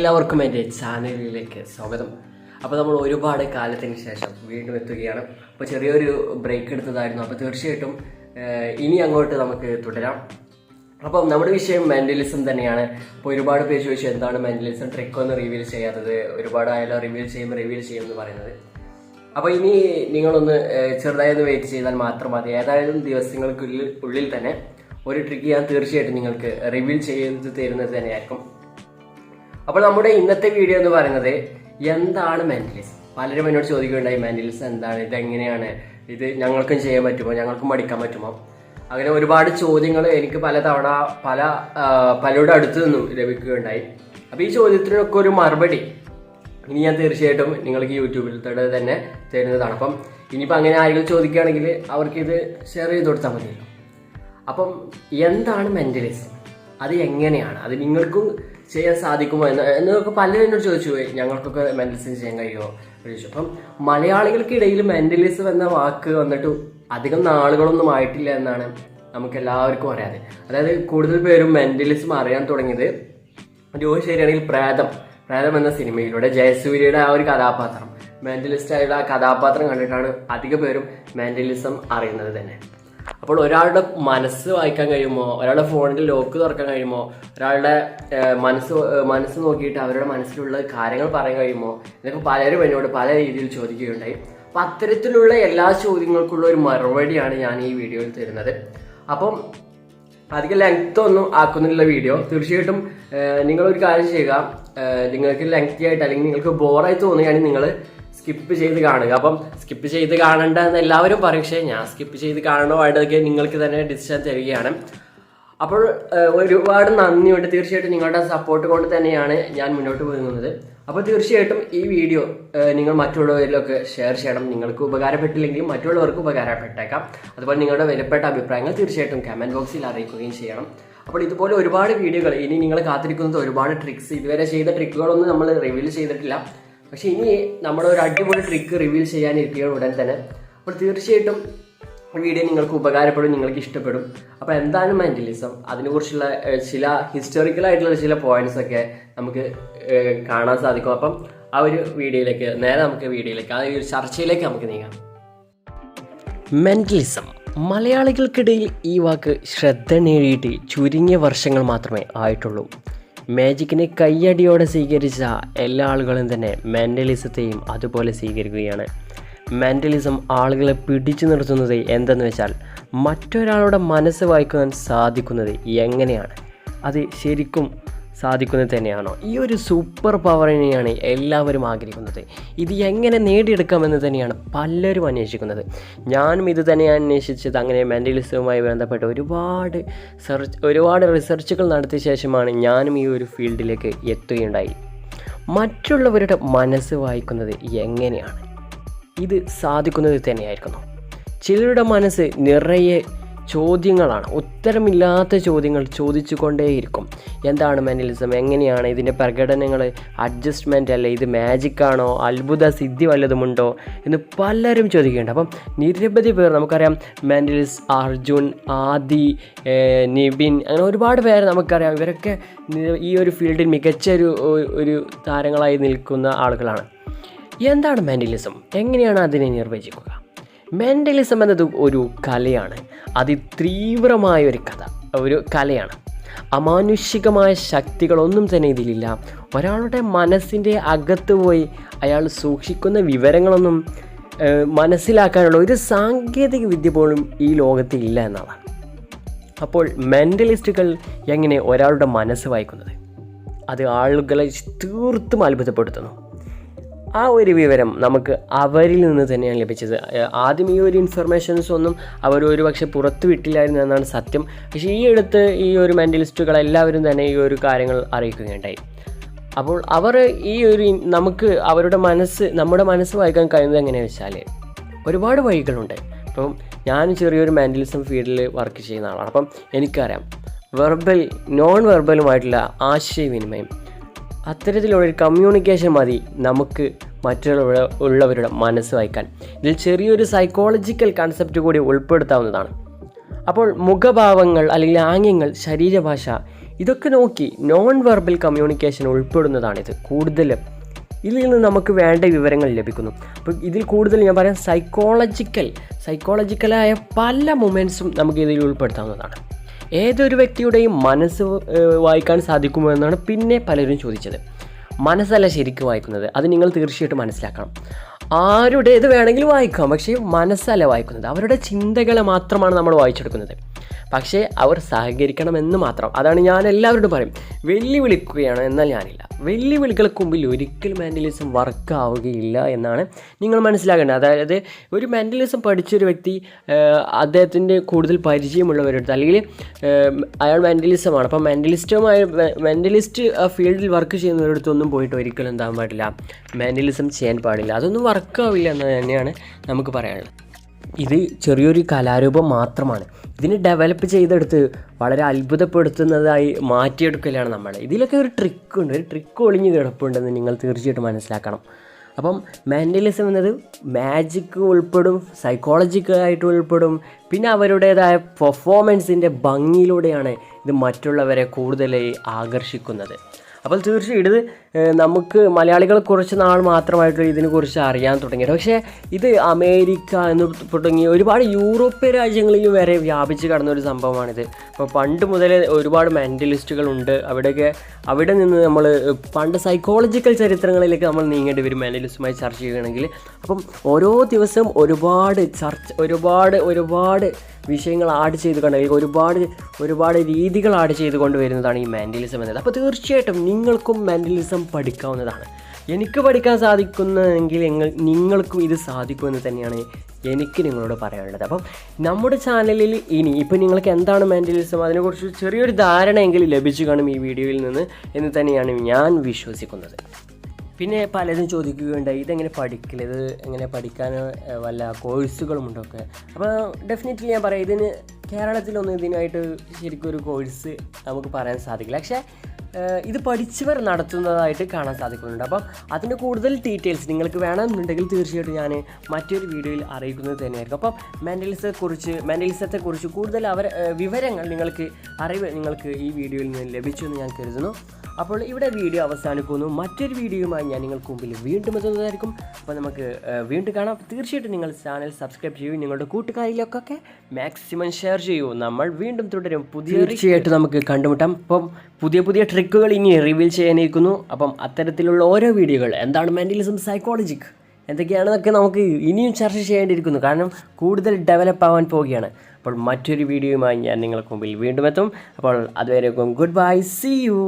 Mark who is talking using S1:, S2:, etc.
S1: എല്ലാവർക്കും എന്റെ ചാനലിലേക്ക് സ്വാഗതം. അപ്പോൾ നമ്മൾ ഒരുപാട് കാലത്തിന് ശേഷം വീണ്ടും എത്തുകയാണ്. അപ്പോൾ ചെറിയൊരു ബ്രേക്ക് എടുത്തതായിരുന്നു. അപ്പോൾ തീർച്ചയായിട്ടും ഇനി അങ്ങോട്ട് നമുക്ക് തുടരാം. അപ്പം നമ്മുടെ വിഷയം മെന്റലിസം തന്നെയാണ്. അപ്പോൾ ഒരുപാട് പേര് ചോദിച്ചു എന്താണ് മെന്റലിസം ട്രിക്ക് ഒന്ന് റിവീൽ ചെയ്യാത്തത്. ഒരുപാട് ആയാലും റിവീൽ ചെയ്യുമ്പോൾ റിവീൽ ചെയ്യും എന്ന് പറയുന്നത്. അപ്പോൾ ഇനി നിങ്ങളൊന്ന് ചെറുതായി ഒന്ന് വെയിറ്റ് ചെയ്താൽ മാത്രം മതി. ഏതായാലും ദിവസങ്ങൾക്കുള്ളിൽ ഉള്ളിൽ തന്നെ ഒരു ട്രിക്ക് ഞാൻ തീർച്ചയായിട്ടും നിങ്ങൾക്ക് റിവീൽ ചെയ്ത് തരുന്നത് തന്നെയായിരിക്കും. അപ്പോൾ നമ്മുടെ ഇന്നത്തെ വീഡിയോ എന്ന് പറയുന്നത് എന്താണ് മെന്റലിസം പലരും എന്നോട് ചോദിക്കുകയുണ്ടായി മെന്റലിസം എന്താണ്? ഇത് എങ്ങനെയാണ് ഇത് ഞങ്ങൾക്കും ചെയ്യാൻ പറ്റുമോ? ഞങ്ങൾക്കും പഠിക്കാൻ പറ്റുമോ? അങ്ങനെ ഒരുപാട് ചോദ്യങ്ങൾ എനിക്ക് പലതവണ പല പലരുടെ അടുത്ത് നിന്നും ലഭിക്കുകയുണ്ടായി. അപ്പോൾ ഈ ചോദ്യത്തിനൊക്കെ ഒരു മറുപടി ഇനി ഞാൻ തീർച്ചയായിട്ടും നിങ്ങൾക്ക് യൂട്യൂബിൽ തന്നെ തരുന്നതാണ്. അപ്പം ഇനിയിപ്പോൾ അങ്ങനെ ആരെങ്കിലും ചോദിക്കുകയാണെങ്കിൽ അവർക്കിത് ഷെയർ ചെയ്ത് കൊടുത്താൽ മതിയല്ലോ. അപ്പം എന്താണ് മെന്റലിസം അത് എങ്ങനെയാണ്? അത് നിങ്ങൾക്കും ചെയ്യാൻ സാധിക്കുമോ എന്ന്? എന്നൊക്കെ പലരും എന്നോട് ചോദിച്ചു. പോയി ഞങ്ങൾക്കൊക്കെ മെന്റലിസം ചെയ്യാൻ കഴിയുമോ? ചോദിച്ചു. അപ്പം മലയാളികൾക്കിടയിൽ മെന്റലിസം എന്ന വാക്ക് വന്നിട്ട് അധികം നാളുകളൊന്നും ആയിട്ടില്ല എന്നാണ് നമുക്ക് എല്ലാവർക്കും അറിയാതെ. അതായത് കൂടുതൽ പേരും മെന്റലിസം അറിയാൻ തുടങ്ങിയത് ജോലി ശരിയാണെങ്കിൽ പ്രേതം പ്രേതം എന്ന സിനിമയിലൂടെ ജയസൂര്യയുടെ ആ ഒരു കഥാപാത്രം. മെന്റലിസ്റ്റ് ആ കഥാപാത്രം കണ്ടിട്ടാണ് അധിക പേരും മെന്റലിസം അറിയുന്നത് തന്നെ. അപ്പോൾ ഒരാളുടെ മനസ്സ് വായിക്കാൻ കഴിയുമോ? ഒരാളുടെ ഫോണിന്റെ ലോക്ക് തുറക്കാൻ കഴിയുമോ? ഒരാളുടെ മനസ്സ് മനസ്സ് നോക്കിയിട്ട് അവരുടെ മനസ്സിലുള്ള കാര്യങ്ങൾ പറയാൻ കഴിയുമോ? ഇതൊക്കെ പലരും എന്നോട് പല രീതിയിൽ ചോദിക്കുകയുണ്ടായി. അപ്പം അത്തരത്തിലുള്ള എല്ലാ ചോദ്യങ്ങൾക്കുള്ള ഒരു മറുപടിയാണ് ഞാൻ ഈ വീഡിയോയിൽ തരുന്നത്. അപ്പം അധികം ലെങ്ത് ഒന്നും ആക്കുന്നില്ല വീഡിയോ. തീർച്ചയായിട്ടും നിങ്ങളൊരു കാര്യം ചെയ്യുക. നിങ്ങൾക്ക് ലെങ്തി ആയിട്ട് അല്ലെങ്കിൽ നിങ്ങൾക്ക് ബോറായി തോന്നുകയാണെങ്കിൽ നിങ്ങൾ സ്കിപ്പ് ചെയ്ത് കാണുക. അപ്പം സ്കിപ്പ് ചെയ്ത് കാണണ്ട എന്ന് എല്ലാവരും പറയും. പക്ഷേ ഞാൻ സ്കിപ്പ് ചെയ്ത് കാണണോ വേണ്ടതൊക്കെ നിങ്ങൾക്ക് തന്നെ ഡിസിഷൻ തരികയാണ്. അപ്പോൾ ഒരുപാട് നന്ദിയുണ്ട്. തീർച്ചയായിട്ടും നിങ്ങളുടെ സപ്പോർട്ട് കൊണ്ട് തന്നെയാണ് ഞാൻ മുന്നോട്ട് പോകുന്നത് അപ്പോൾ തീർച്ചയായിട്ടും ഈ വീഡിയോ നിങ്ങൾ മറ്റുള്ളവരിലൊക്കെ ഷെയർ ചെയ്യണം. നിങ്ങൾക്ക് ഉപകാരപ്പെട്ടില്ലെങ്കിലും മറ്റുള്ളവർക്ക് ഉപകാരപ്പെട്ടേക്കാം. അതുപോലെ നിങ്ങളുടെ വിലപ്പെട്ട അഭിപ്രായങ്ങൾ തീർച്ചയായിട്ടും കമന്റ് ബോക്സിൽ അറിയിക്കുകയും ചെയ്യണം. അപ്പോൾ ഇതുപോലെ ഒരുപാട് വീഡിയോകൾ ഇനി നിങ്ങൾ കാത്തിരിക്കുന്നത് ഒരുപാട് ട്രിക്സ് ഇതുവരെ ചെയ്ത ട്രിക്കുകളൊന്നും നമ്മൾ റിവീൽ ചെയ്തിട്ടില്ല. പക്ഷേ ഇനി നമ്മുടെ ഒരു അടിപൊളി ട്രിക്ക് റിവീൽ ചെയ്യാനിരിക്കുകയാണ് ഉടൻ തന്നെ. അപ്പോൾ തീർച്ചയായിട്ടും വീഡിയോ നിങ്ങൾക്ക് ഉപകാരപ്പെടും നിങ്ങൾക്ക് ഇഷ്ടപ്പെടും. അപ്പോൾ എന്താണ് മെന്റലിസം അതിനെക്കുറിച്ചുള്ള ചില ഹിസ്റ്റോറിക്കൽ ആയിട്ടുള്ള ചില പോയിന്റ്സ് ഒക്കെ നമുക്ക് കാണാൻ സാധിക്കും. അപ്പം ആ ഒരു വീഡിയോയിലേക്ക് നേരെ നമുക്ക് വീഡിയോയിലേക്ക് ആ ഒരു ചർച്ചയിലേക്ക് നമുക്ക് നീങ്ങാം. മെന്റലിസം മലയാളികൾക്കിടയിൽ ഈ വാക്ക് ശ്രദ്ധ നേടിയിട്ട് ചുരുങ്ങിയ വർഷങ്ങൾ മാത്രമേ ആയിട്ടുള്ളൂ. മാജിക്കിനെ കയ്യടിയോടെ സ്വീകരിച്ച എല്ലാ ആളുകളും തന്നെ മെന്റലിസത്തെയും അതുപോലെ സ്വീകരിക്കുകയാണ്. മെന്റലിസം ആളുകളെ പിടിച്ചു നിർത്തുന്നത് എന്തെന്ന് വെച്ചാൽ മറ്റൊരാളുടെ മനസ്സ് വായിക്കുവാൻ സാധിക്കുന്നത് എങ്ങനെയാണ്? അത് ശരിക്കും സാധിക്കുന്നത് തന്നെയാണോ ഈ ഒരു സൂപ്പർ പവറിനെയാണ് എല്ലാവരും ആഗ്രഹിക്കുന്നത്. ഇത് എങ്ങനെ നേടിയെടുക്കാമെന്ന് തന്നെയാണ് പലരും അന്വേഷിക്കുന്നത്. ഞാനും ഇത് തന്നെയാണ് അന്വേഷിച്ചത് അങ്ങനെ മെന്റലിസവുമായി ബന്ധപ്പെട്ട് ഒരുപാട് സെർച്ച് ഒരുപാട് റിസർച്ചുകൾ നടത്തിയ ശേഷമാണ് ഞാനും ഈ ഒരു ഫീൽഡിലേക്ക് എത്തുകയുണ്ടായി. മറ്റുള്ളവരുടെ മനസ്സ് വായിക്കുന്നത് എങ്ങനെയാണ്? ഇത് സാധിക്കുന്നത് തന്നെയായിരിക്കുന്നു. ചിലരുടെ മനസ്സ് നിറയെ ചോദ്യങ്ങളാണ്. ഉത്തരമില്ലാത്ത ചോദ്യങ്ങൾ ചോദിച്ചു കൊണ്ടേയിരിക്കും എന്താണ് മെനലിസം എങ്ങനെയാണ് ഇതിന്റെ പ്രകടനങ്ങൾ? അഡ്ജസ്റ്റ്മെന്റ് അല്ലേ? ഇത് മാജിക്കാണോ? അത്ഭുത സിദ്ധി വല്ലതുമുണ്ടോ എന്ന് പലരും ചോദിക്കുന്നുണ്ട്. അപ്പം നിരവധി പേർ നമുക്കറിയാം മെന്റലിസ് അർജുൻ ആദി നിബിൻ അങ്ങനെ ഒരുപാട് പേര് നമുക്കറിയാം. ഇവരൊക്കെ ഈ ഒരു ഫീൽഡിൽ മികച്ച ഒരു ഒരു താരങ്ങളായി നിൽക്കുന്ന ആളുകളാണ്. എന്താണ് മെന്റലിസം എങ്ങനെയാണ് അതിനെ നിർവചിക്കുക? മെന്റലിസം എന്നത് ഒരു കലയാണ്. അതിതീവ്രമായ ഒരു കഥ ഒരു കലയാണ്. അമാനുഷികമായ ശക്തികളൊന്നും തന്നെ ഇതിലില്ല. ഒരാളുടെ മനസ്സിന്റെ അകത്ത് പോയി അയാൾ സൂക്ഷിക്കുന്ന വിവരങ്ങളൊന്നും മനസ്സിലാക്കാനുള്ള ഒരു സാങ്കേതിക വിദ്യ പോലും ഈ ലോകത്ത് ഇല്ല എന്നതാണ് അപ്പോൾ മെന്റലിസ്റ്റുകൾ എങ്ങനെ ഒരാളുടെ മനസ്സ് വായിക്കുന്നത്? അത് ആളുകളെ തീർത്തും അത്ഭുതപ്പെടുത്തുന്നു. ആ ഒരു വിവരം നമുക്ക് അവരിൽ നിന്ന് തന്നെയാണ് ലഭിച്ചത്. ആദ്യം ഈ ഒരു ഇൻഫർമേഷൻസ് ഒന്നും അവർ ഒരു പക്ഷെ പുറത്തു വിട്ടില്ലായിരുന്നു എന്നാണ് സത്യം. പക്ഷേ ഈ അടുത്ത് ഈ ഒരു മെന്റലിസ്റ്റുകൾ എല്ലാവരും തന്നെ ഈ ഒരു കാര്യങ്ങൾ അറിയിക്കുകയുണ്ടായി. അപ്പോൾ അവർ ഈ ഒരു നമുക്ക് അവരുടെ മനസ്സ് നമ്മുടെ മനസ്സ് വായിക്കാൻ കഴിയുന്നത് എങ്ങനെയാണെന്ന് വെച്ചാൽ ഒരുപാട് വഴികളുണ്ട്. അപ്പം ഞാൻ ചെറിയൊരു മെന്റലിസം ഫീൽഡിൽ വർക്ക് ചെയ്യുന്ന ആളാണ്. അപ്പം എനിക്കറിയാം വെർബൽ നോൺ വെർബലുമായിട്ടുള്ള ആശയവിനിമയം അത്തരത്തിലുള്ള ഒരു കമ്മ്യൂണിക്കേഷൻ മതി നമുക്ക് മറ്റുള്ള ഉള്ളവരുടെ മനസ്സ് വായിക്കാൻ. ഇതിൽ ചെറിയൊരു സൈക്കോളജിക്കൽ കൺസെപ്റ്റ് കൂടി ഉൾപ്പെടുത്താവുന്നതാണ്. അപ്പോൾ മുഖഭാവങ്ങൾ അല്ലെങ്കിൽ ആംഗ്യങ്ങൾ ശരീരഭാഷ ഇതൊക്കെ നോക്കി നോൺ വെർബൽ കമ്മ്യൂണിക്കേഷൻ ഉൾപ്പെടുന്നതാണിത്. കൂടുതലും ഇതിൽ നിന്ന് നമുക്ക് വേണ്ട വിവരങ്ങൾ ലഭിക്കുന്നു. അപ്പോൾ ഇതിൽ കൂടുതൽ ഞാൻ പറയാം സൈക്കോളജിക്കൽ സൈക്കോളജിക്കലായ പല മൊമെന്റ്സും നമുക്ക് ഇതിൽ ഉൾപ്പെടുത്താവുന്നതാണ്. ഏതൊരു വ്യക്തിയുടെയും മനസ്സ് വായിക്കാൻ സാധിക്കുമോ എന്നാണ് പിന്നെ പലരും ചോദിച്ചത്. മനസ്സല്ല ശരിക്കും വായിക്കുന്നത്. അത് നിങ്ങൾ തീർച്ചയായിട്ടും മനസ്സിലാക്കണം. ആരുടേത് വേണമെങ്കിലും വായിക്കാം പക്ഷേ മനസ്സല്ല വായിക്കുന്നത്. അവരുടെ ചിന്തകളെ മാത്രമാണ് നമ്മൾ വായിച്ചെടുക്കുന്നത്. പക്ഷേ അവർ സഹകരിക്കണമെന്ന് മാത്രം. അതാണ് ഞാൻ എല്ലാവരോടും പറയും. വെല്ലുവിളിക്കുകയാണ് എന്നാൽ ഞാനില്ല. വെല്ലുവിളികൾക്ക് മുമ്പിൽ ഒരിക്കലും മെന്റലിസം വർക്ക് ആവുകയില്ല എന്നാണ് നിങ്ങൾ മനസ്സിലാക്കേണ്ടത്. അതായത് ഒരു മെന്റലിസം പഠിച്ചൊരു വ്യക്തി അദ്ദേഹത്തിന്റെ കൂടുതൽ പരിചയമുള്ളവരെടുത്ത് അല്ലെങ്കിൽ അയാൾ മെന്റലിസമാണ് അപ്പോൾ മെന്റലിസ്റ്റുമായി മെന്റലിസ്റ്റ് ഫീൽഡിൽ വർക്ക് ചെയ്യുന്നവരടുത്തൊന്നും പോയിട്ട് ഒരിക്കലും എന്താകാൻ പാടില്ല. മെന്റലിസം ചെയ്യാൻ പാടില്ല. അതൊന്നും വർക്കാവില്ല എന്ന് തന്നെയാണ് നമുക്ക് പറയാനുള്ളത്. ഇത് ചെറിയൊരു കലാരൂപം മാത്രമാണ്. ഇതിനെ ഡെവലപ്പ് ചെയ്തെടുത്ത് വളരെ അത്ഭുതപ്പെടുത്തുന്നതായി മാറ്റിയെടുക്കലാണ് നമ്മൾ ഇതിലൊക്കെ ഒരു ട്രിക്ക് ഉണ്ട്. ഒരു ട്രിക്ക് ഒളിഞ്ഞ് കിടപ്പുണ്ടെന്ന് നിങ്ങൾ തീർച്ചയായിട്ടും മനസ്സിലാക്കണം. അപ്പം മെന്റലിസം എന്നത് മാജിക്ക് ഉൾപ്പെടും സൈക്കോളജിക്കലായിട്ട് ഉൾപ്പെടും പിന്നെ അവരുടേതായ പെർഫോമൻസിന്റെ ഭംഗിയിലൂടെയാണ് ഇത് മറ്റുള്ളവരെ കൂടുതലായി ആകർഷിക്കുന്നത്. അപ്പോൾ തീർച്ചയായും ഇത് നമുക്ക് മലയാളികൾ കുറച്ച് നാൾ മാത്രമായിട്ട് ഇതിനെക്കുറിച്ച് അറിയാൻ തുടങ്ങിയത് പക്ഷേ ഇത് അമേരിക്ക എന്ന് തുടങ്ങി ഒരുപാട് യൂറോപ്യൻ രാജ്യങ്ങളിൽ വരെ വ്യാപിച്ച് കടന്ന ഒരു സംഭവമാണിത്. അപ്പോൾ പണ്ട് മുതലേ ഒരുപാട് മെന്റലിസ്റ്റുകളുണ്ട് അവിടെയൊക്കെ അവിടെ നിന്ന് നമ്മൾ പണ്ട് സൈക്കോളജിക്കൽ ചരിത്രങ്ങളിലേക്ക് നമ്മൾ നീങ്ങേണ്ടി വരും മെന്റലിസ്റ്റുമായി ചർച്ച ചെയ്യുകയാണെങ്കിൽ. അപ്പം ഓരോ ദിവസം ഒരുപാട് ചർച്ച ഒരുപാട് ഒരുപാട് വിഷയങ്ങൾ ആഡ് ചെയ്ത് കണ്ടെങ്കിൽ ഒരുപാട് ഒരുപാട് രീതികൾ ആഡ് ചെയ്ത് കൊണ്ടുവരുന്നതാണ് ഈ മാൻഡലിസം എന്നത്. അപ്പോൾ തീർച്ചയായിട്ടും നിങ്ങൾക്കും മെന്റലിസം പഠിക്കാവുന്നതാണ്. എനിക്ക് പഠിക്കാൻ സാധിക്കുന്നതെങ്കിൽ നിങ്ങൾ നിങ്ങൾക്കും ഇത് സാധിക്കുമെന്ന് തന്നെയാണ് എനിക്ക് നിങ്ങളോട് പറയാനുള്ളത്. അപ്പം നമ്മുടെ ചാനലിൽ ഇനി ഇപ്പം നിങ്ങൾക്ക് എന്താണ് മെന്റലിസം അതിനെക്കുറിച്ച് ചെറിയൊരു ധാരണയെങ്കിലും ലഭിച്ചു കാണും ഈ വീഡിയോയിൽ നിന്ന് എന്ന് തന്നെയാണ് ഞാൻ വിശ്വസിക്കുന്നത്. പിന്നെ പലരും ചോദിക്കുകയുണ്ടായി ഇതെങ്ങനെ പഠിക്കില്ല ഇത് എങ്ങനെ പഠിക്കാൻ വല്ല കോഴ്സുകളും ഉണ്ടൊക്കെ അപ്പോൾ ഡെഫിനറ്റ്ലി ഞാൻ പറയാം ഇതിന് കേരളത്തിലൊന്നും ഇതിനായിട്ട് ശരിക്കും ഒരു കോഴ്സ് നമുക്ക് പറയാൻ സാധിക്കില്ല. പക്ഷേ ഇത് പഠിച്ചവർ നടത്തുന്നതായിട്ട് കാണാൻ സാധിക്കുന്നുണ്ട്. അപ്പം അതിന്റെ കൂടുതൽ ഡീറ്റെയിൽസ് നിങ്ങൾക്ക് വേണമെന്നുണ്ടെങ്കിൽ തീർച്ചയായിട്ടും ഞാൻ മറ്റൊരു വീഡിയോയിൽ അറിയിക്കുന്നത് തന്നെയായിരിക്കും. അപ്പം മെന്റലിസത്തെക്കുറിച്ച് മെന്റലിസത്തെക്കുറിച്ച് കൂടുതൽ അവർ വിവരങ്ങൾ നിങ്ങൾക്ക് അറിവ് നിങ്ങൾക്ക് ഈ വീഡിയോയിൽ നിന്ന് ലഭിച്ചു എന്ന് ഞാൻ കരുതുന്നു. അപ്പോൾ ഇവിടെ വീഡിയോ അവസാനിക്കുന്നു. മറ്റൊരു വീഡിയോയുമായി ഞാൻ നിങ്ങൾക്ക് മുമ്പിൽ വീണ്ടും എത്തുന്നതായിരിക്കും. അപ്പോൾ നമുക്ക് വീണ്ടും കാണാം. തീർച്ചയായിട്ടും നിങ്ങൾ ചാനൽ സബ്സ്ക്രൈബ് ചെയ്യൂ. നിങ്ങളുടെ കൂട്ടുകാരിലൊക്കെ മാക്സിമം ഷെയർ ചെയ്യൂ. നമ്മൾ വീണ്ടും തുടരും. പുതിയ തീർച്ചയായിട്ടും നമുക്ക് കണ്ടുമുട്ടാം. അപ്പം പുതിയ പുതിയ ട്രിക്കുകൾ ഇനി റിവീൽ ചെയ്യാനിരിക്കുന്നു. അപ്പം അത്തരത്തിലുള്ള ഓരോ വീഡിയോകൾ എന്താണ് മെന്റലിസം സൈക്കോളജിക് എന്തൊക്കെയാണെന്നൊക്കെ നമുക്ക് ഇനിയും ചർച്ച ചെയ്യേണ്ടിയിരിക്കുന്നു. കാരണം കൂടുതൽ ഡെവലപ്പ് ആവാൻ പോവുകയാണ്. അപ്പോൾ മറ്റൊരു വീഡിയോയുമായി ഞാൻ നിങ്ങൾക്ക് മുമ്പിൽ വീണ്ടും എത്തും. അപ്പോൾ അതുവരേക്കും ഗുഡ് ബൈ സി യു